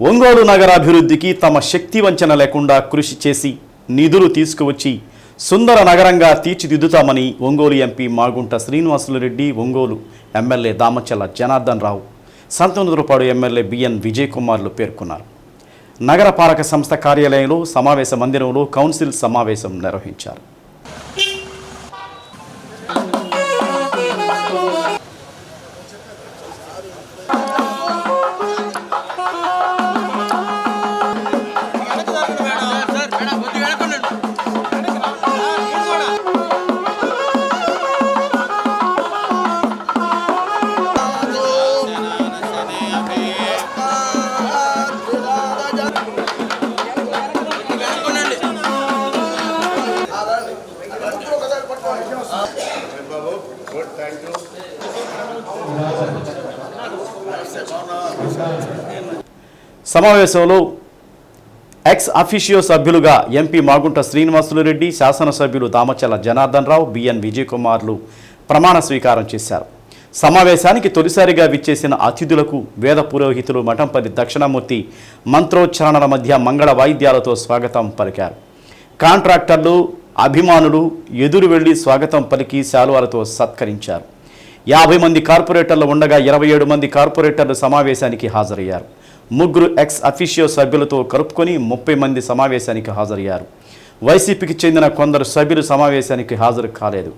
ఒంగోలు నగర అభివృద్ధికి తమ శక్తి వంచన లేకుండా కృషి చేసి నిధులు తీసుకువచ్చి సుందర నగరంగా తీర్చిదిద్దుతామని Ongole MP Magunta Srinivasulu Reddy Ongole MLA Damacharla Janardhan Rao Santhanurupadu MLA BN Vijay కుమార్లు పేర్కొన్నారు నగరపాలక సంస్థ కార్యాలయంలో సమావేశ మందిరంలో కౌన్సిల్ సమావేశం నిర్వహించారు. సమావేశంలో ఎక్స్ అఫీషియో సభ్యులుగా ఎంపీ మాగుంట శ్రీనివాసులు రెడ్డి శాసనసభ్యులు దామచల జనార్దన్ రావు బిఎన్ విజయకుమార్లు ప్రమాణ స్వీకారం చేశారు. సమావేశానికి తొలిసారిగా విచ్చేసిన అతిథులకు వేద పురోహితులు మఠంపతి దక్షిణామూర్తి మంత్రోచ్చారణల మధ్య మంగళ వాయిద్యాలతో స్వాగతం పలికారు. కాంట్రాక్టర్లు అభిమానులు ఎదురు వెళ్ళి స్వాగతం పలికి శాలువాలతో సత్కరించారు. యాభై మంది కార్పొరేటర్లు ఉండగా ఇరవై ఏడు మంది కార్పొరేటర్లు సమావేశానికి హాజరయ్యారు. ముగ్గురు ఎక్స్ అఫీషియో సభ్యులతో కలుపుకొని ముప్పై మంది సమావేశానికి హాజరయ్యారు. వైసీపీకి చెందిన కొందరు సభ్యులు సమావేశానికి హాజరు కాలేదు.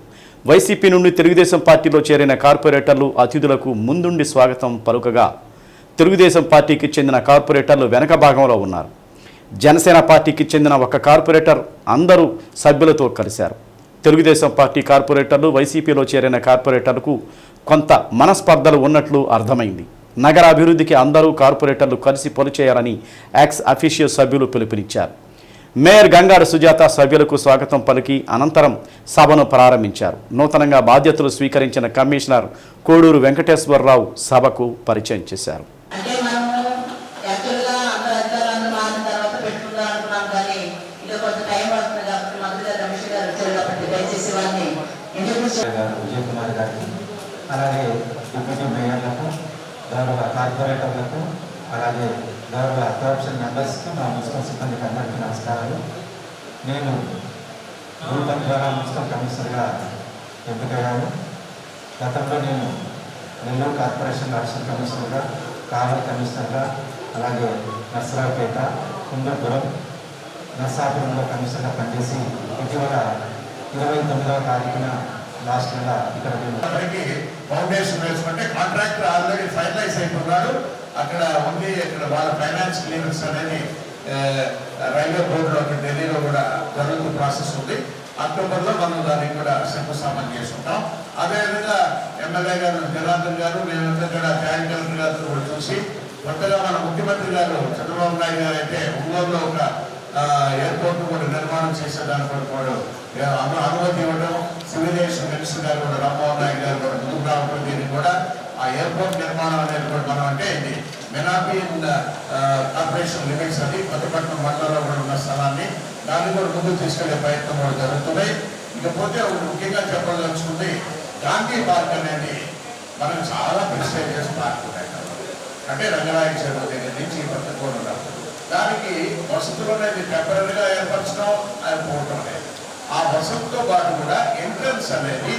వైసీపీ నుండి తెలుగుదేశం పార్టీలో చేరిన కార్పొరేటర్లు అతిథులకు ముందుండి స్వాగతం పలుకగా తెలుగుదేశం పార్టీకి చెందిన కార్పొరేటర్లు వెనక భాగంలో ఉన్నారు. జనసేన పార్టీకి చెందిన ఒక కార్పొరేటర్ అందరూ సభ్యులతో కలిశారు. తెలుగుదేశం పార్టీ కార్పొరేటర్లు వైసీపీలో చేరిన కార్పొరేటర్లకు కొంత మనస్పర్ధలు ఉన్నట్లు అర్థమైంది. నగర అభివృద్ధికి అందరూ కార్పొరేటర్లు కలిసి పనిచేయాలని యాక్స్ అఫీషియల్ సభ్యులు పిలుపునిచ్చారు. మేయర్ గంగాడ సుజాత సభ్యులకు స్వాగతం పలికి అనంతరం సభను ప్రారంభించారు. నూతనంగా బాధ్యతలు స్వీకరించిన కమిషనర్ కోడూరు వెంకటేశ్వరరావు సభకు పరిచయం చేశారు. అంటే మనము గారు వచ్చారు కాబట్టి దయచేసి వారిని విజయ్ కుమార్ గారికి అలాగే డిప్యూటీ మేయర్లకు గౌరవ కార్పొరేటర్లకు అలాగే గౌరవ కార్పొరేషన్ మెంబర్స్కి మా మున్సిపల్ సిబ్బందికి అందరికీ నమస్కారాలు. నేను రూపం ద్వారా మున్సిపల్ కమిషనర్గా ఎంపికయ్యాను. గతంలో నేను నెల్లూరు కార్పొరేషన్ అడిషనల్ కమిషనర్గా కావలి కమిషనర్గా అలాగే నర్సరావుపేట కుందపురం నర్సాపురంలో కమిషనర్గా పనిచేసి ఇటీవల ఇరవై తొమ్మిదవ తారీఖున లాస్ట్ నెల ఇక్కడ మనకి ఫౌండేషన్ వేసుకుంటే కాంట్రాక్టర్ ఆల్రెడీ ఫైనలైజ్ అయిపోన్నాడు అక్కడ ఉంది ఇక్కడ వాళ్ళ ఫైనాన్స్ క్లియరెన్స్ అనేది రైల్వే బోర్డులో అక్కడ ఢిల్లీలో కూడా జరుగుతున్న ప్రాసెస్ ఉంది. అక్టోబర్లో మనం దానికి కూడా శంకుస్థాపన చేసుకుంటాం. అదేవిధంగా ఎమ్మెల్యే గారు జనార్దన్ గారు మేమంతా కూడా జాయింట్ కలెక్టర్ గారితో కూడా చూసి కొత్తగా మన ముఖ్యమంత్రి గారు చంద్రబాబు నాయుడు గారు అయితే ఒంగోలులో ఒక ఎయిర్పోర్ట్ కూడా నిర్మాణం చేసేదానికి కూడా కూడా అనుమతి ఇవ్వడం సివిలేషన్ మినిస్టర్ గారు కూడా రామ్మోహన్ నాయుడు గారు కూడా ముందుకు రావడం దీన్ని కూడా ఆ ఎయిర్పోర్ట్ నిర్మాణం అనేది కూడా మనం అంటే ఇది మెనాపిన్ కార్పొరేషన్ లిమిట్స్ అది కొత్తపట్నం మండలంలో కూడా ఉన్న స్థలాన్ని దాన్ని కూడా ముందుకు తీసుకెళ్ళే ప్రయత్నం కూడా జరుగుతున్నాయి. ఇకపోతే ముఖ్యంగా చెప్పదలుచుకుంది గాంధీ పార్క్ అనేది మనం చాలా ప్రెస్టేజియస్ పార్క్. ఉన్నాయి అంటే రంగరాయ చెరువు దగ్గర నుంచి పక్క కూడా దానికి వసతులనే అనేది టెంపరీగా ఏర్పరచడం అని పోవటం ఆ వసతితో పాటు కూడా ఎంట్రన్స్ అనేది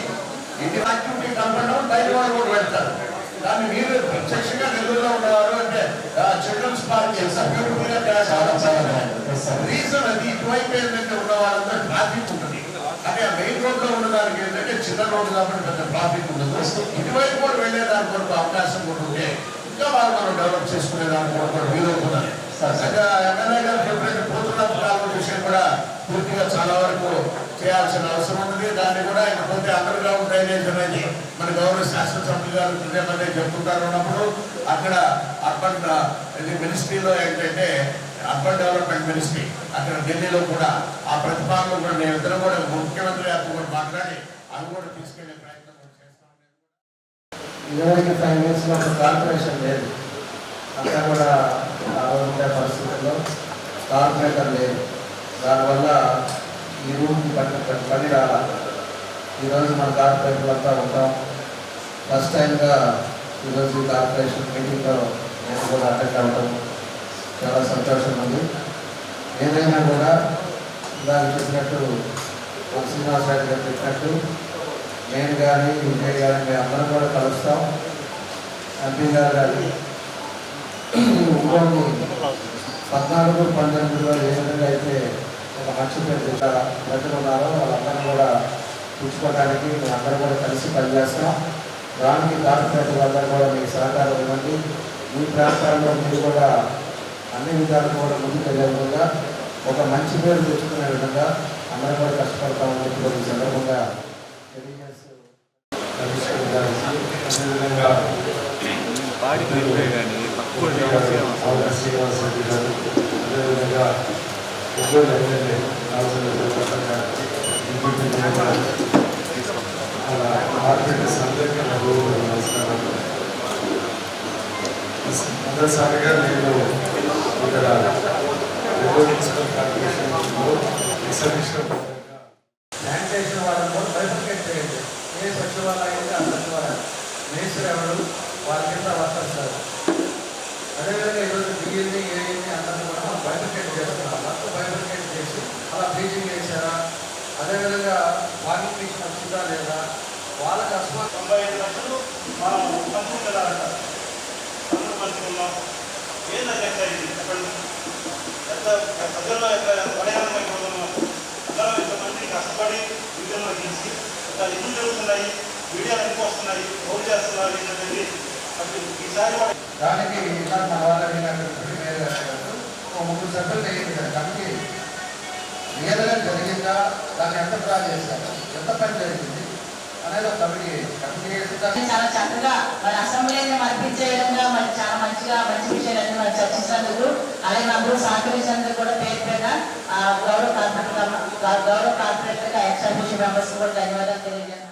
ఇది యాక్టివిటీ కాకుండా బయట వాళ్ళు కూడా వెళ్తారు దాన్ని మీరు ప్రత్యక్షంగా నెల్లూరులో ఉన్నవారు అంటే చిల్డ్రన్స్ పార్క్ బ్యూటిఫుల్గా చాలా రీజన్ అది ఇటువైపు ఏంటంటే ఉన్న వాళ్ళందరూ ట్రాఫిక్ ఉంటుంది. అదే ఆ మెయిన్ రోడ్లో ఉన్నదానికి ఏంటంటే చిన్న రోడ్ కాబట్టి పెద్ద ట్రాఫిక్ ఉండదు. ఇటువైపు కూడా వెళ్ళే దాని కొరకు అవకాశం కూడా ఉంటే ఇంకా వాళ్ళు మనం డెవలప్ చేసుకునే దాని కొరకు కూడా ఎమ్మెల్యే గారు చెప్పినట్టు పోతున్న కాలువ విషయం కూడా పూర్తిగా చాలా వరకు చేయాల్సిన అవసరం ఉంది దాన్ని కూడా ఇకపోతే అండర్ గ్రౌండ్ డ్రైనేజ్ అనేది మన గౌరవ శాసనసభ్యులు గారు ఇదే చెప్తుంటారు ఉన్నప్పుడు అక్కడ అర్బన్ ఇది మినిస్ట్రీలో ఏంటంటే అర్బన్ డెవలప్మెంట్ మినిస్ట్రీ అక్కడ ఢిల్లీలో కూడా ఆ ప్రతిపాదనలు కూడా నేను ఇద్దరు కూడా ముఖ్యమంత్రి గారితో కూడా మాట్లాడి అవి కూడా తీసుకెళ్ళే ప్రయత్నం చేస్తాను చేస్తాం. ఇదివరకు ఫైవ్ ఇయర్స్లో కార్పొరేషన్ లేదు. అంతా కూడా ఆ ఉండే పరిస్థితుల్లో కార్పొరేటర్ లేదు దానివల్ల ఈ రూమ్కి పట్టిన పని రాలా. ఈరోజు మన కార్పొరేటర్లు అంతా ఉంటాం. ఫస్ట్ టైంగా ఈరోజు కార్పొరేషన్ మీటింగ్లో నేను కూడా అటెండ్ అవ్వడం చాలా సంతోషం ఉంది. ఏదైనా కూడా ఇందాక చెప్పినట్టు మన రెడ్డి గారు చెప్పినట్టు నేను కానీ విజయ్ కానీ మేము అందరం కూడా కలుస్తాం. ఎంపీ గారు కానీ పద్నాలుగు పంతొమ్మిదిలో ఏ విధంగా అయితే ఒక మంచి పేరు తెచ్చారా ప్రజలు ఉన్నారో వాళ్ళందరూ కూడా పుచ్చుకోవడానికి మేము అందరం కూడా కలిసి పనిచేస్తాం దానికి కార్పొరేట్ వాళ్ళందరూ కూడా మీకు సహకారం ఇవ్వండి. మీ ప్రాంతాల్లో మీరు కూడా అన్ని విధాలు కూడా ముందుకు వెళ్ళే విధంగా ఒక మంచి పేరు తెచ్చుకునే విధంగా అందరూ కూడా కష్టపడతామని చెప్పి ఈ సందర్భంగా తెలియజేస్తూ కమిషనర్ గారికి అదేవిధంగా ఆవుల శ్రీనివాస్ రెడ్డి గారు అదేవిధంగా ఒంగోలు ఎమ్మెల్యే రామచంద్ర ప్రతాప్ గారు ఎంపీ గారు అలా మార్కెటర్స్ అందరికీ నా గౌరవ నమస్కారాలు మొదటిసారిగా నేను ఇక్కడ ఒంగోలు మున్సిపల్ కార్పొరేషన్లో ఎగ్జిబిషన్ శానిటేషన్ వాళ్ళని కూడా బైఫికేట్ చేయండి ఏ సచివాలయం అయితే ఆ సచివాలయం మేస్త్రి ఎవరు వాళ్ళ కింద వర్కర్స్ ఎవరు అదేవిధంగా ఈరోజు బియ్యని ఏని అందరినీ కూడా మనం బైఫికేట్ చేస్తున్నాం మొత్తం బైఫికేట్ చేసి అలా బ్లీచింగ్ చేశారా అదేవిధంగా వాకింగ్ మిషన్ వచ్చిందా లేదా వాళ్ళకి ముప్పై ఐదు లక్షలు మనం కంపెనీ అందరూ పంచుకున్నాం ఏంటంటే ఎట్లా ఇది చెప్పండి? ఎంత ప్రజల్లో ఎంత పడయానం అయిపోతున్నాం అందరం ఇంతమంది కష్టపడి వీడియోలో తీసి ఇట్లా ఎందుకు జరుగుతున్నాయి వీడియోలు ఎందుకు వస్తున్నాయి ఫోన్ చేస్తున్నారు ఏంటనేది అసలు ఈసారి దానికి ఒక ముగ్గురు సభ్యులు అయ్యింది కమిటీ రియల్గా జరిగిందా? దాన్ని ఎంత డ్రా చేశారు? ఎంత పని జరిగింది? అనేది ఒక కమిటీ కమిటీ చాలా చక్కగా మన అసెంబ్లీని మర్పించే విధంగా మరి చాలా మంచిగా మంచి విషయాలన్నీ మనం చర్చించినందుకు అలాగే అందరూ సహకరించినందుకు కూడా పేరు పేద ఆ, గౌరవ కార్పొరేటర్ గౌరవ కార్పొరేటర్ ఎక్స్ అఫీషియల్ మెంబర్స్ కూడా ధన్యవాదాలు తెలియజేస్తాను